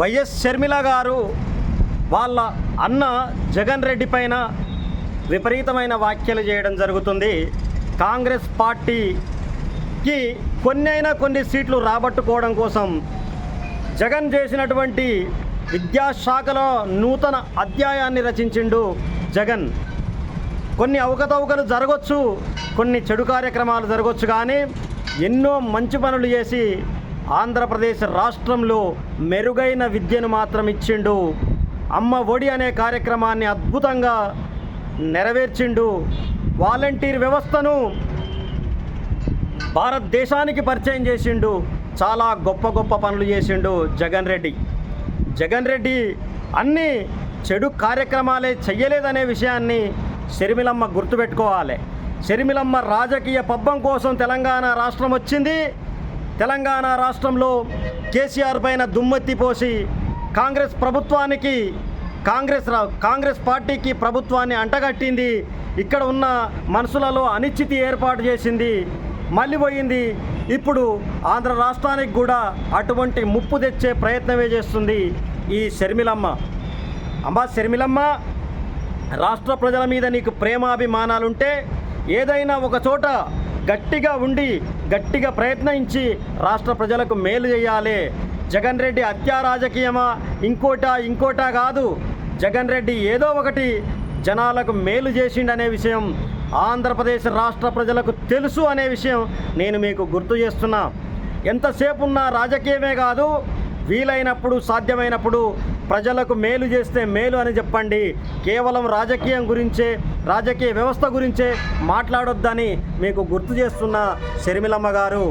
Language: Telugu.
వైఎస్ షర్మిల గారు వాళ్ళ అన్న జగన్ రెడ్డి పైన విపరీతమైన వ్యాఖ్యలు చేయడం జరుగుతుంది. కాంగ్రెస్ పార్టీకి కొన్ని అయినా కొన్ని సీట్లు రాబట్టుకోవడం కోసం జగన్ చేసినటువంటి విద్యాశాఖలో నూతన అధ్యాయాన్ని రచించిండు జగన్. కొన్ని అవకతవకలు జరగవచ్చు కొన్ని చెడు కార్యక్రమాలు జరగవచ్చు కానీ ఎన్నో మంచి పనులు చేసి ఆంధ్రప్రదేశ్ రాష్ట్రంలో మెరుగైన విద్యను మాత్రం ఇచ్చిండు. అమ్మ ఒడి అనే కార్యక్రమాన్ని అద్భుతంగా నెరవేర్చిండు. వాలంటీర్ వ్యవస్థను భారతదేశానికి పరిచయం చేసిండు. చాలా గొప్ప గొప్ప పనులు చేసిండు జగన్ రెడ్డి. జగన్ రెడ్డి అన్ని చెడు కార్యక్రమాలే చెయ్యలేదనే విషయాన్ని షర్మిలమ్మ గుర్తుపెట్టుకోవాలి. షర్మిలమ్మ రాజకీయ పబ్బం కోసం తెలంగాణ రాష్ట్రం వచ్చింది. తెలంగాణ రాష్ట్రంలో కేసీఆర్ పైన దుమ్మెత్తి పోసి కాంగ్రెస్ ప్రభుత్వానికి కాంగ్రెస్ రా- కాంగ్రెస్ పార్టీకి ప్రభుత్వాన్ని అంటగట్టింది. ఇక్కడ ఉన్న మనసులలో అనిశ్చితి ఏర్పాటు చేసింది. మళ్ళీ పోయింది. ఇప్పుడు ఆంధ్ర రాష్ట్రానికి కూడా అటువంటి ముప్పు తెచ్చే ప్రయత్నమే చేస్తుంది ఈ షర్మిలమ్మ అమ్మా షర్మిలమ్మ రాష్ట్ర ప్రజల మీద నీకు ప్రేమాభిమానాలుంటే ఏదైనా ఒక చోట గట్టిగా ఉండి గట్టిగా ప్రయత్నించి రాష్ట్ర ప్రజలకు మేలు చేయాలి. జగన్ రెడ్డి హత్యా రాజకీయమా? ఇంకోటా ఇంకోటా కాదు. జగన్ రెడ్డి ఏదో ఒకటి జనాలకు మేలు చేసిండనే విషయం ఆంధ్రప్రదేశ్ రాష్ట్ర ప్రజలకు తెలుసు అనే విషయం నేను మీకు గుర్తు చేస్తున్నా. ఎంతసేపు ఉన్న రాజకీయమే కాదు వీలైనప్పుడు సాధ్యమైనప్పుడు ప్రజలకు మేలు చేస్తే మేలు అని చెప్పండి. కేవలం రాజకీయం గురించే రాజకీయ వ్యవస్థ గురించే మాట్లాడొద్దని మీకు గుర్తు చేస్తున్న షర్మిలమ్మ గారు.